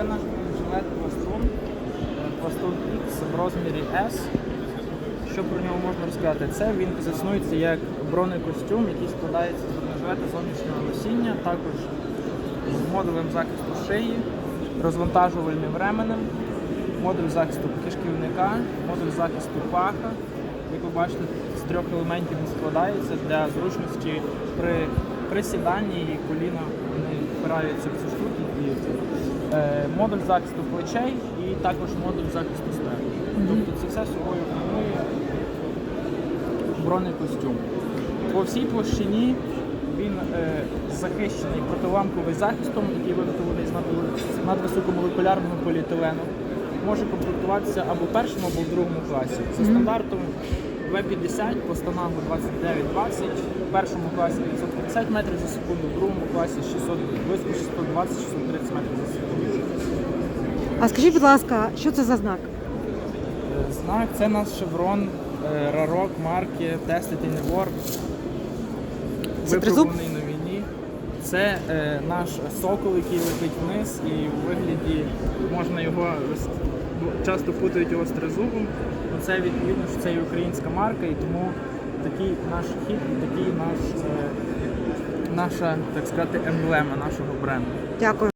Це наш жилет пластун, е, пластун X в розмірі S. Що про нього можна розказати? Це він позиціонується як бронекостюм, який складається з бронежилета зовнішнього носіння, також з модулем захисту шиї, розвантажувальним ременем, модуль захисту кишківника, модуль захисту паха. Як ви бачите, з трьох елементів він складається для зручності при присіданні і коліна вони впираються в цю штуку. Е, модуль захисту плечей і також модуль захисту стегу. Тобто це все собою формує бронекостюм. По всій площині він е, захищений протиламковий захистом, який виготовлений з надвисокомолекулярного поліетилену. Може комплектуватися або в першому, або в другому класі. За стандартом В50 по станагу 29-20, в першому класі 550 метрів за секунду, в другому класі 600, близько 620-630 метрів за секунду. А скажіть, будь ласка, що це за знак? Е, Знак це наш шеврон е, рарок марки Tested in the War. Це тризуб? Випробуваний на війні. Це е, наш сокол, який летить вниз, і у вигляді можна його роз- часто путають його з тризубом. Це відповідно, що це і українська марка, і тому такий наш хід, такий наш, е, наша, так сказати, емблема нашого бренду. Дякую.